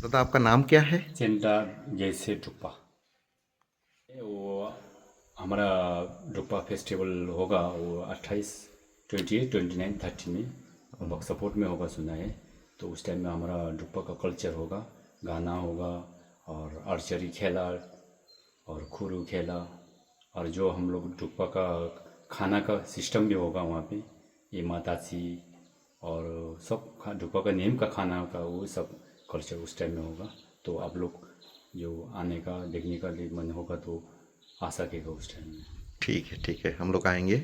दादा आपका नाम क्या है? चेंडा जैसे डुप्पा। वो हमारा डुप्पा फेस्टिवल होगा वो अट्ठाईस twenty eight twenty nine thirty में। सपोर्ट में होगा सुना है। तो उस टाइम में हमारा डुप्पा का कल्चर होगा गाना होगा और आर्चरी खेला और खुरू खेला और जो हम लोग डुप्पा का खाना का सिस्टम भी होगा वहाँ पे ये मातासी और सब डुप्पा का नेम का खाना का वो सब कल्चर उस टाइम में होगा तो आप लोग जो आने का देखने का लिए मन होगा तो आ सकेगा उस टाइम में ठीक है ठीक है हम लोग आएंगे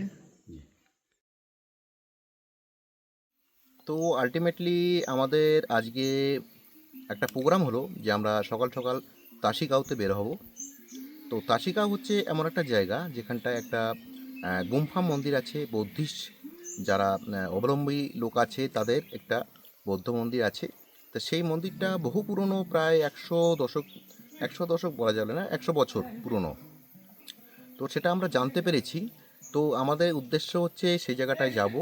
তো আলটিমেটলি আমাদের আজকে একটা প্রোগ্রাম হলো যে আমরা সকাল সকাল তাসিগাঁওতে বের হব তো তাসিগাঁও হচ্ছে এমন একটা জায়গা যেখানটায় একটা আহ, গুম্ফা মন্দির আছে বৌদ্ধিস্ট যারা আহ, অবলম্বী লোক আছে তাদের একটা বৌদ্ধ মন্দির আছে তো সেই মন্দিরটা বহু পুরনো, প্রায় একশো দশক একশো দশক বলা যাবে না, একশো বছর পুরনো। তো সেটা আমরা জানতে পেরেছি। তো আমাদের উদ্দেশ্য হচ্ছে সেই জায়গাটায় যাব।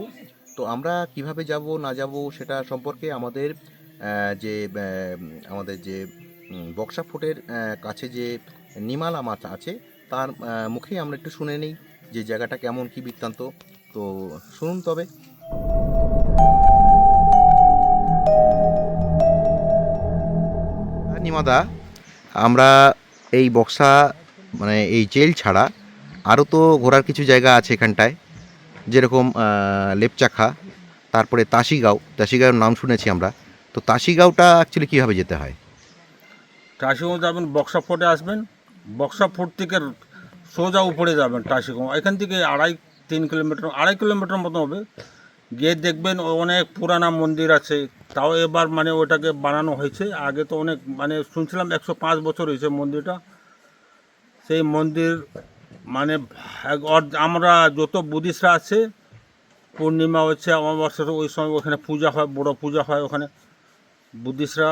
তো আমরা কীভাবে যাব, না যাব, সেটা সম্পর্কে আমাদের যে আমাদের যে বক্সা ফোর্টের কাছে যে নিমালা মাছ আছে, তার মুখেই আমরা একটু শুনে নিই যে জায়গাটা কেমন, কি বৃত্তান্ত। তো শুনুন তবে। নিমাদা আমরা এই বক্সা মানে এই জেল ছাড়া আরও তো ঘোরার কিছু জায়গা আছে এখানটায়, যেরকম লেপচাখা, তারপরে তাসিগাঁও, তাসিগাঁওয়ের নাম শুনেছি আমরা। তো তাসিগাঁওটা অ্যাকচুয়ালি কীভাবে যেতে হয়? টাসিগঞ্জ যাবেন, বক্সা ফোর্টে আসবেন, বক্সা ফোর্ট থেকে সোজা উপরে যাবেন টাসিগঞ্জ এখান থেকে আড়াই, তিন কিলোমিটার, আড়াই কিলোমিটার মতো হবে। গিয়ে দেখবেন অনেক পুরানা মন্দির আছে। তাও এবার মানে ওটাকে বানানো হয়েছে। আগে তো অনেক মানে শুনছিলাম একশো পাঁচ বছর হয়েছে মন্দিরটা। সেই মন্দির মানে আমরা যত বুদ্ধিস্টরা আছে, পূর্ণিমা হচ্ছে অমাবস্যা ওই সময় ওখানে পূজা হয়, বড় পূজা হয় ওখানে। বুদ্ধিস্টরা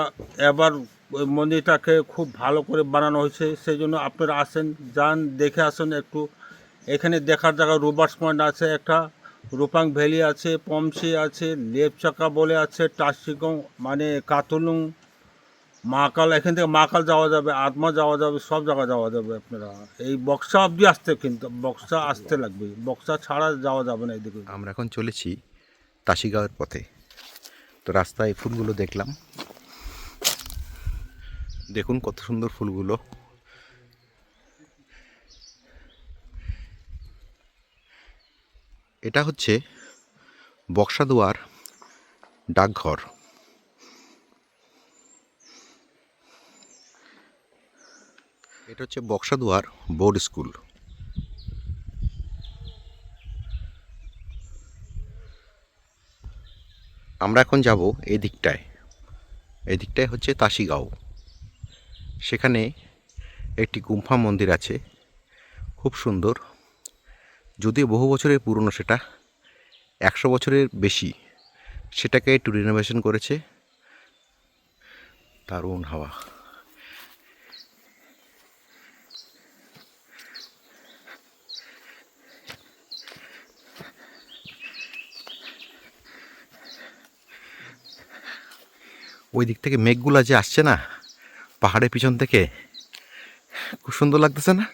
এবার ওই মন্দিরটাকে খুব ভালো করে বানানো হয়েছে। সেই জন্য আপনারা আসেন, যান, দেখে আসেন একটু। এখানে দেখার জায়গা রোবার্স পয়েন্ট আছে একটা। রূপাং ভ্যালি আছে, পমসি আছে, লেপচাকা বলে আছে, টাসিগং মানে কাতুলুং মহাকাল এখান থেকে মাকাল যাওয়া যাবে আত্মা যাওয়া যাবে, সব জায়গা যাওয়া যাবে আপনারা। এই বক্সা অবধি আসতে কিন্তু, বক্সা আসতে লাগবে, বক্সা ছাড়া যাওয়া যাবে না এদিকে। আমরা এখন চলেছি তাসিগাঁওয়ের পথে। তো রাস্তায় ফুলগুলো দেখলাম। দেখুন কত সুন্দর ফুলগুলো। এটা হচ্ছে বক্সাদুয়ার ডাকঘর। এটা হচ্ছে বক্সাদুয়ার বোর্ড স্কুল। আমরা এখন যাব এই দিকটায়। এই দিকটায় হচ্ছে তাসিগাঁও। সেখানে একটি গুম্ফা মন্দির আছে। খুব সুন্দর। যদিও বহু বছরের পুরনো সেটা, একশো বছরের বেশি সেটাকে একটু রিনোভেশন করেছে। দারুণ হাওয়া। ওই দিক থেকে মেঘগুলা যে আসছে না, পাহাড়ের পিছন থেকে, খুব সুন্দর লাগতেছে না?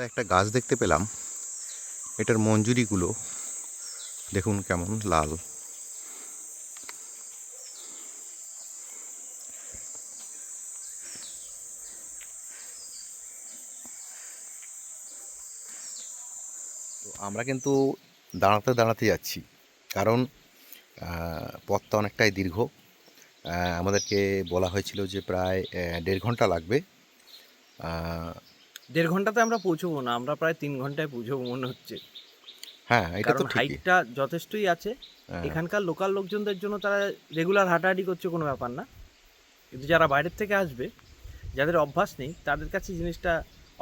রাস্তায় একটা গাছ দেখতে পেলাম। এটার মঞ্জুরিগুলো দেখুন কেমন লাল। তো আমরা কিন্তু দাঁড়াতে দাঁড়াতে যাচ্ছি, কারণ পথটা অনেকটাই দীর্ঘ। আমাদেরকে বলা হয়েছিল যে প্রায় দেড় ঘণ্টা লাগবে। দেড় ঘন্টাতে আমরা পৌঁছবো না আমরা প্রায় তিন ঘন্টায় পৌঁছবো মনে হচ্ছে। হ্যাঁ এটা তো হাইটটা যথেষ্টই আছে। হ্যাঁ। এখানকার লোকাল লোকজনদের জন্য তারা রেগুলার হাঁটাহাঁটি করছে কোনো ব্যাপার না। কিন্তু যারা বাইরের থেকে আসবে যাদের অভ্যাস নেই তাদের কাছে জিনিসটা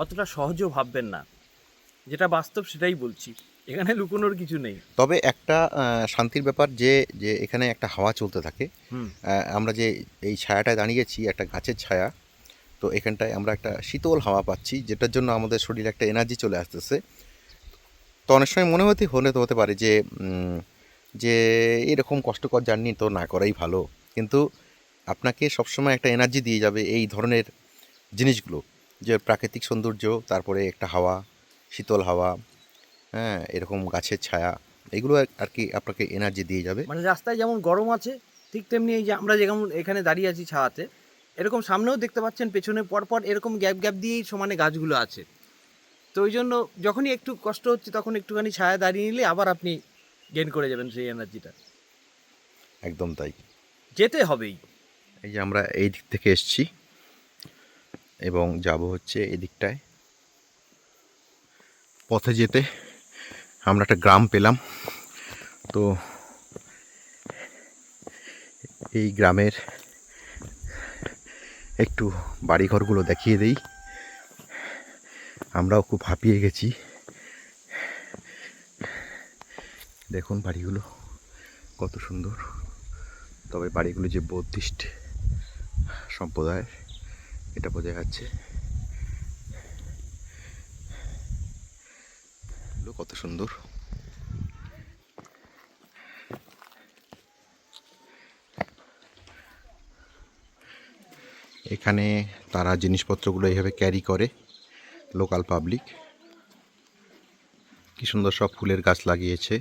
অতটা সহজও ভাববেন না। যেটা বাস্তব সেটাই বলছি। এখানে লুকোনোর কিছু নেই। তবে একটা শান্তির ব্যাপার যে যে এখানে একটা হাওয়া চলতে থাকে। আমরা যে এই ছায়াটায় দাঁড়িয়েছি একটা গাছের ছায়া তো এখানটায় আমরা একটা শীতল হাওয়া পাচ্ছি, যেটার জন্য আমাদের শরীরে একটা এনার্জি চলে আসতেছে। তো অনেক সময় মনে হতে হলে তো হতে পারে যে যে এরকম কষ্টকর জার্নি তো না করাই ভালো, কিন্তু আপনাকে সবসময় একটা এনার্জি দিয়ে যাবে এই ধরনের জিনিসগুলো, যে প্রাকৃতিক সৌন্দর্য, তারপরে একটা হাওয়া, শীতল হাওয়া হ্যাঁ এরকম গাছের ছায়া, এগুলো আর- কি আপনাকে এনার্জি দিয়ে যাবে। মানে রাস্তায় যেমন গরম আছে, ঠিক তেমনি এই যে আমরা যেমন এখানে দাঁড়িয়ে আছি ছায়াতে এরকম সামনেও দেখতে পাচ্ছেন পেছনে পরপর এরকম গ্যাপ গ্যাপ দিয়েই সমানে গাছগুলো আছে। তো ওই জন্য যখনই একটু কষ্ট হচ্ছে তখন একটুখানি ছায়া দাঁড়িয়ে নিলে আবার আপনি গেন করে যাবেন সেই এনার্জিটা একদম তাই। যেতে হবেই। এই যে আমরা এই দিক থেকে এসছি এবং যাব হচ্ছে এই দিকটায় পথে যেতে আমরা একটা গ্রাম পেলাম। তো এই গ্রামের একটু বাড়িঘরগুলো দেখিয়ে দিই। আমরাও খুব হাঁপিয়ে গেছি। দেখুন বাড়িগুলো কত সুন্দর। তবে বাড়িগুলো যে বৌদ্ধিস্ট সম্প্রদায়ের এটা বোঝা যাচ্ছে। কত সুন্দর। এখানে তারা জিনিসপত্রগুলো এইভাবে ক্যারি করে লোকাল পাবলিক কি সুন্দর সব ফুলের গাছ লাগিয়েছে।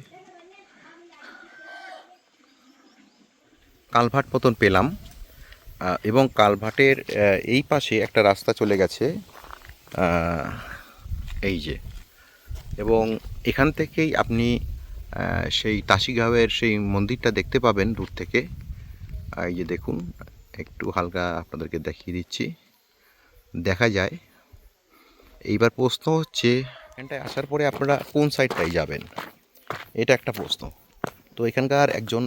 কালভার্ট মতন পেলাম। এবং কালভার্টের আহ, এই পাশে একটা রাস্তা চলে গেছে। এই যে। এবং এখান থেকেই আপনি সেই তাসিগাঁওয়ের সেই মন্দিরটা দেখতে পাবেন দূর থেকে। এই যে দেখুন একটু হালকা আপনাদেরকে দেখিয়ে দিচ্ছি। দেখা যায় এইবার প্রশ্ন হচ্ছে এখানটায় আসার পরে আপনারা কোন সাইডটায় যাবেন? এটা একটা প্রশ্ন। তো এখানকার একজন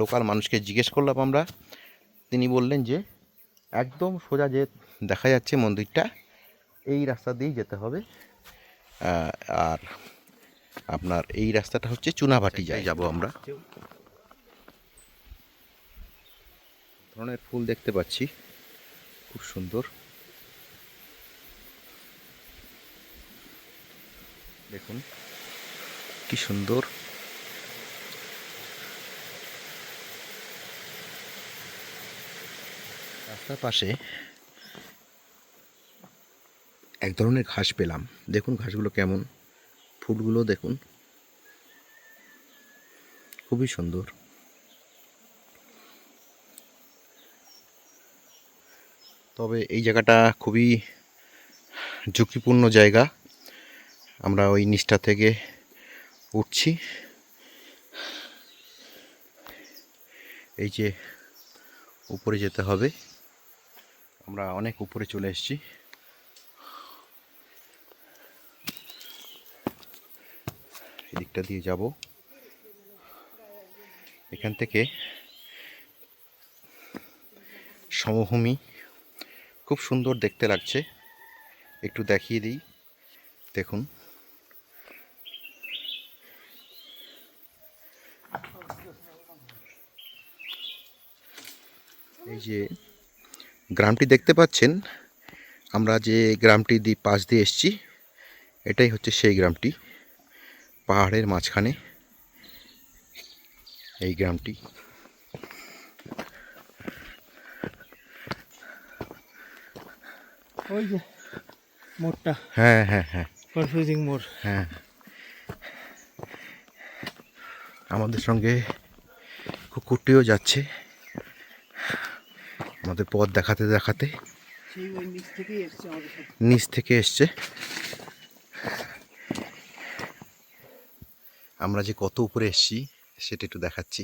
লোকাল মানুষকে জিজ্ঞেস করলাম আমরা। তিনি বললেন যে একদম সোজা যে দেখা যাচ্ছে মন্দিরটা এই রাস্তা দিয়েই যেতে হবে। আর আপনার এই রাস্তাটা হচ্ছে চুনাভাটি যাই। যাব আমরা। ধরনের ফুল দেখতে পাচ্ছি। খুব সুন্দর। দেখুন, কি সুন্দর। রাস্তার পাশে এক ধরনের ঘাস পেলাম। দেখুন ঘাসগুলো কেমন। ফুলগুলো দেখুন। খুবই সুন্দর। তবে এই জায়গাটা খুবই ঝুঁকিপূর্ণ জায়গা। আমরা ওই নিচটা থেকে উঠছি। এই যে উপরে যেতে হবে। আমরা অনেক উপরে চলে এসেছি। এদিকটা দিয়ে যাব। এখান থেকে সমভূমি খুব সুন্দর দেখতে লাগছে। একটু দেখিয়ে দিই। দেখুন। এই যে গ্রামটি দেখতে পাচ্ছেন, আমরা যে গ্রামটি দিয়ে পাশ দিয়ে এসছি, এটাই হচ্ছে সেই গ্রামটি। পাহাড়ের মাঝখানে এই গ্রামটি। ওই যে মোড়টা। হ্যাঁ হ্যাঁ হ্যাঁ। কনফিউজিং মোড়। হ্যাঁ আমাদের সঙ্গে কুকুরটিও যাচ্ছে। আমাদের পথ দেখাতে দেখাতে। নিচ থেকে এসছে। আমরা যে কত উপরে এসছি সেটা একটু দেখাচ্ছি।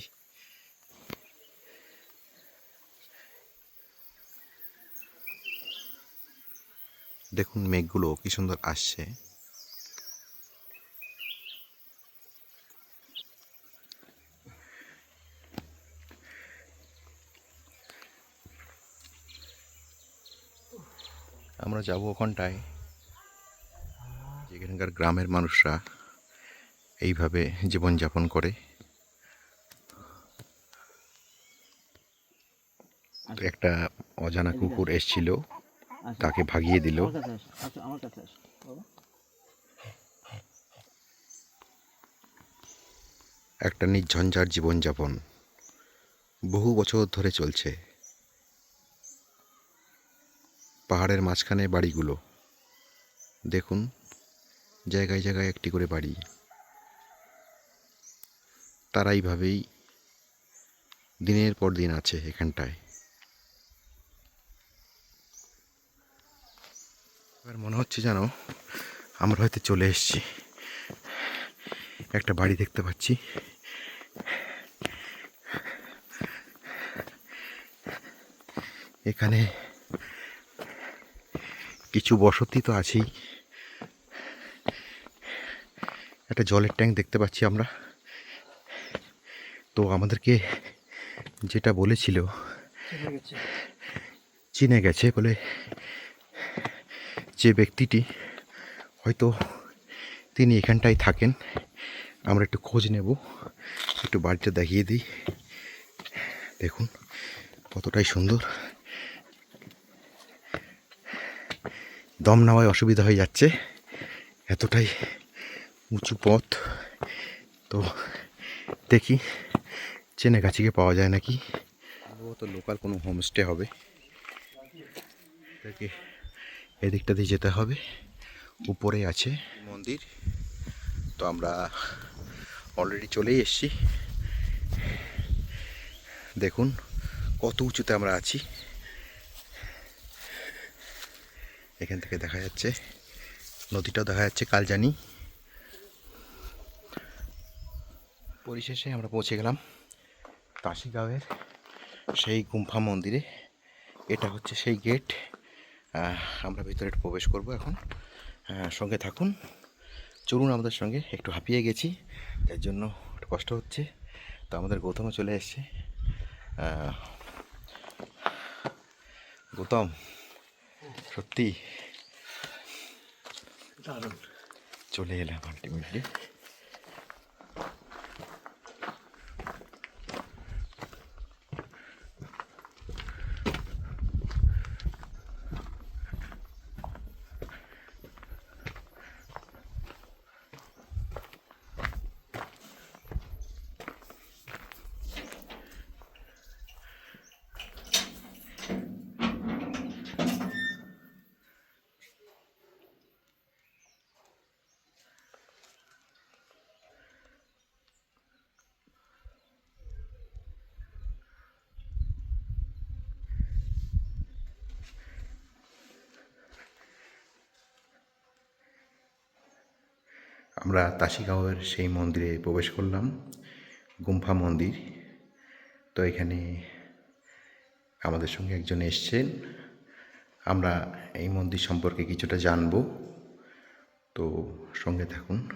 দেখুন মেঘগুলো কি সুন্দর আসছে। আমরা যাব ওখানটায়। যেখানকার গ্রামের মানুষরা এইভাবে জীবনযাপন করে। একটা অজানা কুকুর এসছিল। তাকে ভাগিয়ে দিল। আচ্ছা আমার কাছে আস একটা নির্ঝঞ্ঝাট জীবনযাপন বহু বছর ধরে চলছে। পাহাড়ের মাঝখানে বাড়িগুলো। দেখুন জায়গায় জায়গায় একটি করে বাড়ি। তারা এইভাবেই দিনের পর দিন আছে এখানটায়। এবার মনে হচ্ছে যেন আমরা হয়তো চলে এসেছি। একটা বাড়ি দেখতে পাচ্ছি। এখানে কিছু বসতি তো আছেই। একটা জলের ট্যাঙ্ক দেখতে পাচ্ছি আমরা। তো আমাদেরকে যেটা বলেছিল চিনে গেছে। বলে যে ব্যক্তিটি হয়তো তিনি এখানটায় থাকেন, আমরা একটু খোঁজ নেব, একটু বাড়িটা দেখিয়ে দিই। দেখুন, কতটাই সুন্দর। দম নেওয়ায় অসুবিধা হয়ে যাচ্ছে, এতটাই উঁচু পথ। তো দেখি, চেনে গাছিকে পাওয়া যায় নাকি? তো লোকাল কোনো হোমস্টে হবে। দেখি। এদিকটা দিয়ে যেতে হবে। উপরে আছে মন্দির। তো আমরা অলরেডি চলেই এসেছি। দেখুন কত উঁচুতে আমরা আছি। এখান থেকে দেখা যাচ্ছে, নদীটাও দেখা যাচ্ছে কালজানি। পরিশেষে আমরা পৌঁছে গেলাম কাশিগাঁওয়ের সেই গুম্ফা মন্দিরে। এটা হচ্ছে সেই গেট আমরা ভিতরে প্রবেশ করব এখন। সঙ্গে থাকুন। চলুন আমাদের সঙ্গে একটু হাঁপিয়ে গেছি যার জন্য একটু কষ্ট হচ্ছে। তো আমাদের গৌতমও চলে এসছে। গৌতম সত্যি? চলে এলাম আলটিমেটলি আমরা তাসিগাঁওয়ের সেই মন্দিরে প্রবেশ করলাম, গুম্ফা মন্দির। তো এখানে আমাদের সঙ্গে একজন এসছেন। আমরা এই মন্দির সম্পর্কে কিছুটা জানব। তো সঙ্গে থাকুন।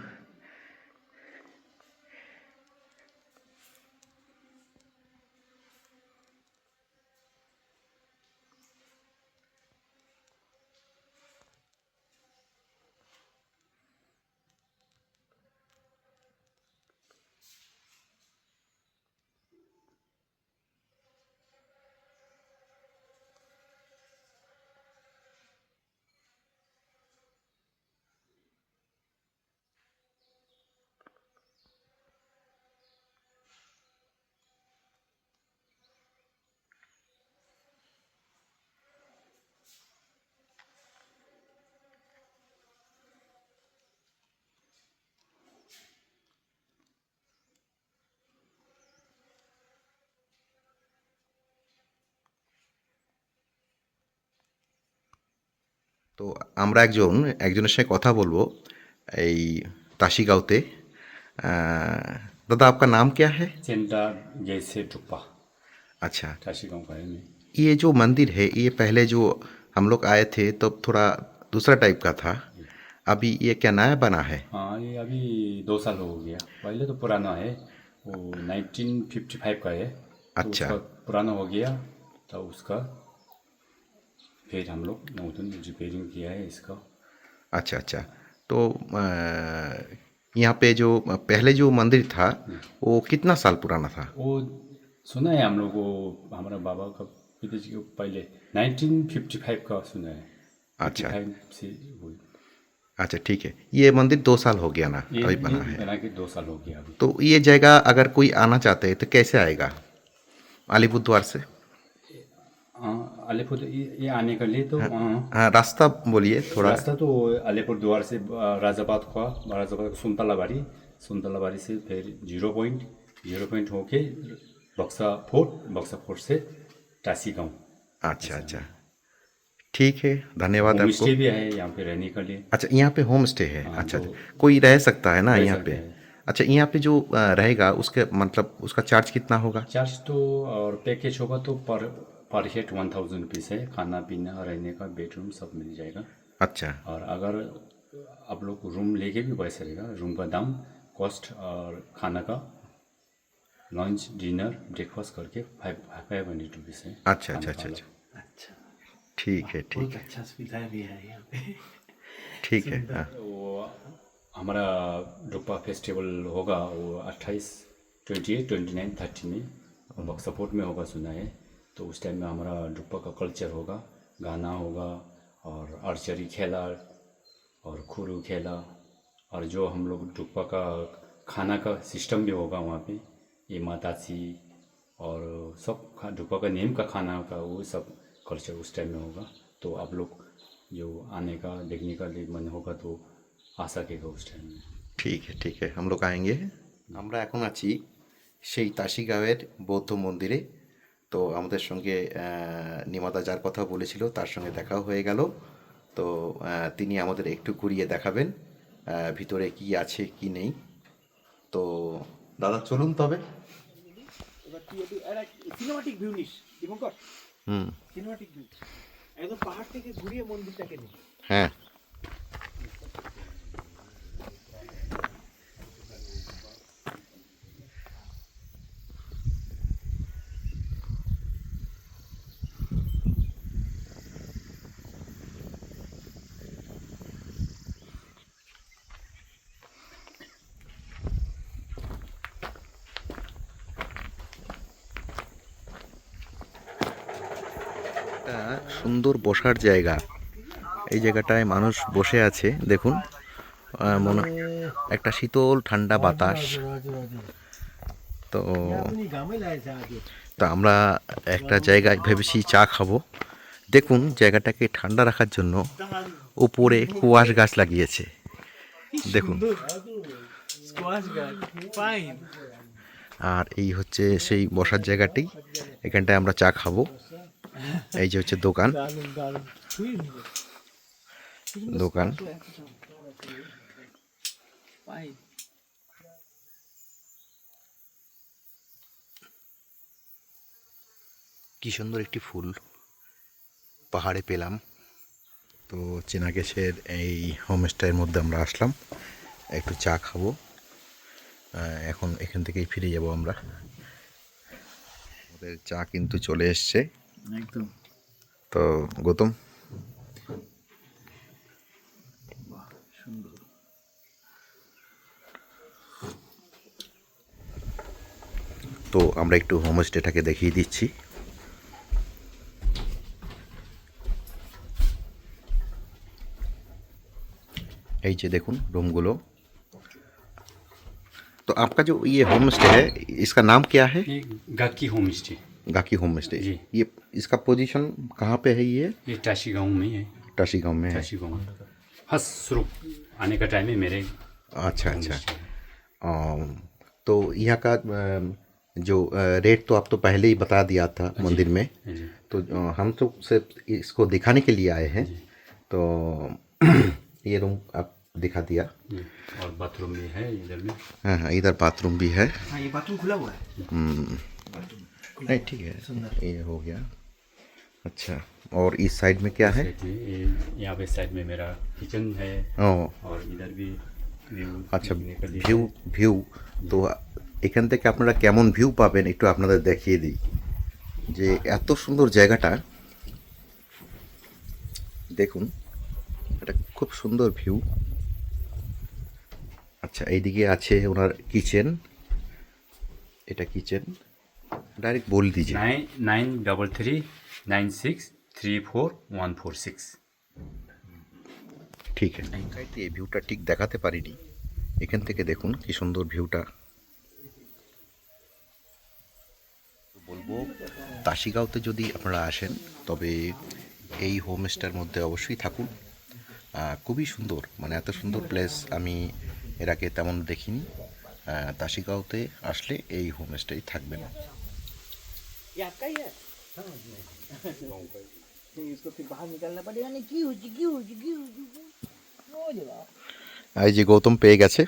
তো আমরা একজন একজনের সঙ্গে কথা বলবো এই ताशीगाँवते दादा आपका नाम क्या है चेंडा जैसे टुप्पा अच्छा काशी गाँव का है मैं ये जो मंदिर है ये पहले जो हम लोग आए थे तब तो थोड़ा दूसरा टाइप का था अभी ये क्या नया बना है हाँ ये अभी दो साल हो गया पहले तो पुराना है वो 1955 का है तो अच्छा। उसका पुराना हो गया तो उसका फिर हम लोग नौतन रिपेयरिंग किया है इसका। अच्छा अच्छा। तो यहाँ पे जो पहले जो मंदिर था वो कितना साल पुराना था? वो सुना है हम लोग को हमारा बाबा का पिताजी को पहले 1955 का सुना है। अच्छा। से अच्छा ठीक है। ये मंदिर दो साल हो गया ना अभी बना है। बना के दो साल हो गया अभी। तो ये जगह अगर कोई आना चाहते हैं तो कैसे आएगा? अलीपुरद्वार से? हाँ, अलीपुर ये ये आने के लिए तो हाँ, हाँ रास्ता बोलिए थोड़ा। रास्ता तो अलीपुर द्वार से राजाबाद हुआ राजाबाद का सुनतला बाड़ी सुनतला बाड़ी से फिर ज़ीरो पॉइंट ज़ीरो पॉइंट होके बक्सा फोर्ट बक्सा फोर्ट से टासी गाँव अच्छा अच्छा। ठीक है धन्यवाद आपको। स्टे भी है यहाँ पे रहने के लिए। अच्छा यहाँ पे होम स्टे है। हाँ, अच्छा तो- अच्छा। कोई रह सकता है ना यहाँ पे? अच्छा यहाँ पे जो रहेगा उसके मतलब उसका चार्ज कितना होगा? चार्ज तो और पैकेज होगा तो पर पर हेड वन थाउज़ेंड रुपीज़ है खाना पीना रहने का बेडरूम सब मिल जाएगा। अच्छा। और अगर आप लोग रूम लेके भी पैसा रहेगा रूम का दाम कॉस्ट और खाना का लंच डिनर ब्रेकफास्ट करके फाइव फाइव हंड्रेड रुपीज़ है। अच्छा अच्छा अच्छा अच्छा अच्छा। ठीक है ठीक है। अच्छा सुविधा भी है यहाँ पे। ठीक है हाँ। वो हमारा डुप्पा फेस्टिवल होगा वो अट्ठाईस twenty eight twenty nine thirty में। बक्सा फोर्ट में होगा सुना है। तो उस टाइम में हमारा डुप्पा का कल्चर होगा गाना होगा और आर्चरी खेला और खुरू खेला और जो हम लोग डुप्पा का खाना का सिस्टम भी होगा वहाँ पे ये माताची और सब खा डुप्पा का नेम का खाना का वो सब कल्चर उस टाइम में होगा तो आप लोग जो आने का देखने का लिए मन होगा तो आ सकेगा उस टाइम में ঠিক ঠিক हम लोग आएंगे আমরা এখন আছি সেই তাসিগাঁওয়ের বৌদ্ধ মন্দিরে তো আমাদের সঙ্গে নিমাদা যার কথা বলেছিল তার সঙ্গে দেখাও হয়ে গেল। তো তিনি আমাদের একটু ঘুরিয়ে দেখাবেন ভিতরে কি আছে কি নেই। তো দাদা চলুন তবে। এবার তুই একটু সিনেমাটিক ভিউ নিস দীপঙ্কর। হুম। সিনেমাটিক ভিউ একদম পাহাড় থেকে ঘুরিয়ে মন্দিরটাকে নিস। হ্যাঁ। সুন্দর বসার জায়গা। এই জায়গাটায় মানুষ বসে আছে দেখুন। মনে একটা শীতল ঠান্ডা বাতাস। তো তো আমরা একটা জায়গায় ভেবেছি চা খাব। দেখুন জায়গাটাকে ঠান্ডা রাখার জন্য উপরে কুয়াশ গাছ লাগিয়েছে। দেখুন। আর এই হচ্ছে সেই বসার জায়গাটি। এখানটায় আমরা চা খাব। এই যে হচ্ছে দোকান। দোকান। কি সুন্দর একটি ফুল। পাহাড়ে পেলাম। তো চেনা গ্যাসের এই হোমস্টের মধ্যে আমরা আসলাম। একটু চা খাব। এখন এখান থেকেই ফিরে যাব আমরা। আমাদের চা কিন্তু চলে এসছে। তো গৌতম? তো আমরা একটু হোমস্টেটাকে দেখিয়ে দিচ্ছি। এই যে দেখুন রুমগুলো। তো আপনার যে ইয়ে হোমস্টে হ্যাঁ নাম কে হ্যাঁ Gaki homestay. Gaki home stay. जी। ये इसका पोजीशन कहाँ पे है ये? ये टाशी गाँव में है। टाशी गाँव में है। टाशी गाँव हस शुरू आने का टाइम है मेरे। अच्छा अच्छा। अम, तो यहाँ का जो रेट तो आप तो पहले ही बता दिया था मंदिर में। जी। तो हम तो सिर्फ़ इसको दिखाने के लिए आए हैं। तो ये रूम आप दिखा दिया। और बाथरूम भी है इधर में। हाँ हाँ इधर बाथरूम भी है। हाँ ये बाथरूम खुला हुआ है। हम्म, नहीं ठीक है ये हो गया अच्छा और इस साइड में क्या है साइड में ये यहाँ पे साइड में मेरा किचन है ও और इधर भी व्यू আচ্ছা देखने के लिए ভিউ ভিউ তো এখান থেকে আপনারা কেমন ভিউ পাবেন একটু আপনাদের দেখিয়ে দিই যে এত সুন্দর জায়গাটা দেখুন এটা খুব সুন্দর ভিউ আচ্ছা এইদিকে আছে ওনার কিচেন এটা কিচেন ডাইরেক্ট বল Diji nine nine double three nine six three four one four six. ঠিক আছে। এই ভিউটা ঠিক দেখাতে পারিনি। এখান থেকে দেখুন কি সুন্দর ভিউটা। বলব তাসিগাঁওতে যদি আপনারা আসেন তবে এই হোমস্টের মধ্যে অবশ্যই থাকুন। খুবই সুন্দর মানে এত সুন্দর প্লেস আমি এর আগে তেমন দেখিনি। তাসিগাঁওতে আসলে এই হোমস্টেই থাকবেন। इसको फिर बाहर निकालना पड़ेगा नहीं क्यों क्यों क्यों क्यों এই যে গৌতম পেয়ে গেছে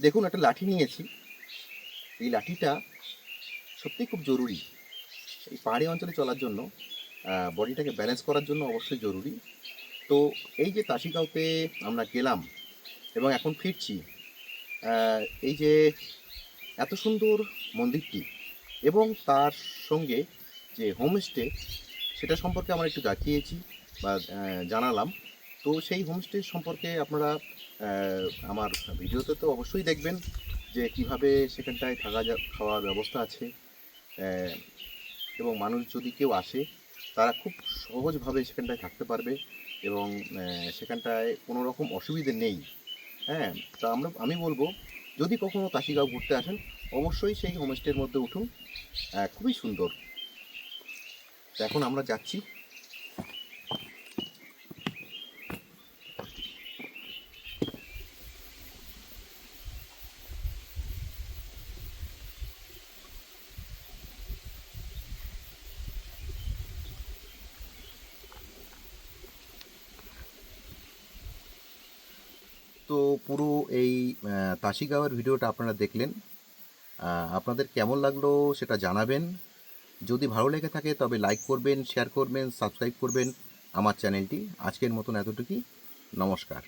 দেখুন একটা লাঠি নিয়েছি এই লাঠিটা সত্যি খুব জরুরি এই পাহাড়ি অঞ্চলে চলার জন্য বডিটাকে ব্যালেন্স করার জন্য অবশ্যই জরুরি তো এই যে তাসিগাঁওতে আমরা গেলাম এবং এখন ফিরছি আহ, এই যে এত সুন্দর মন্দিরটি এবং তার সঙ্গে যে হোমস্টে সেটা সম্পর্কে আমরা একটু দেখিয়েছি বা জানালাম। তো সেই হোমস্টে সম্পর্কে আপনারা আমার ভিডিওতে তো অবশ্যই দেখবেন যে কীভাবে সেখানটায় থাকা খাওয়ার ব্যবস্থা আছে। এবং মানুষ যদি কেউ আসে, তারা খুব সহজভাবে সেখানটায় থাকতে পারবে এবং সেখানটায় কোনো রকম অসুবিধে নেই। হ্যাঁ তা আমরা, আমি বলব, যদি কখনো কাশিগাঁও ঘুরতে আসেন, অবশ্যই সেই হোমস্টের মধ্যে উঠুন। খুবই সুন্দর। এখন আমরা যাচ্ছি। তো পুরো এই তাসিগাওয়ার ভিডিওটা আপনারা দেখলেন। আপনাদের কেমন লাগল সেটা জানাবেন। যদি ভালো লেগে থাকে তবে লাইক করবেন শেয়ার করবেন সাবস্ক্রাইব করবেন আমার চ্যানেলটি। আজকের মতন এতটুকুই। নমস্কার।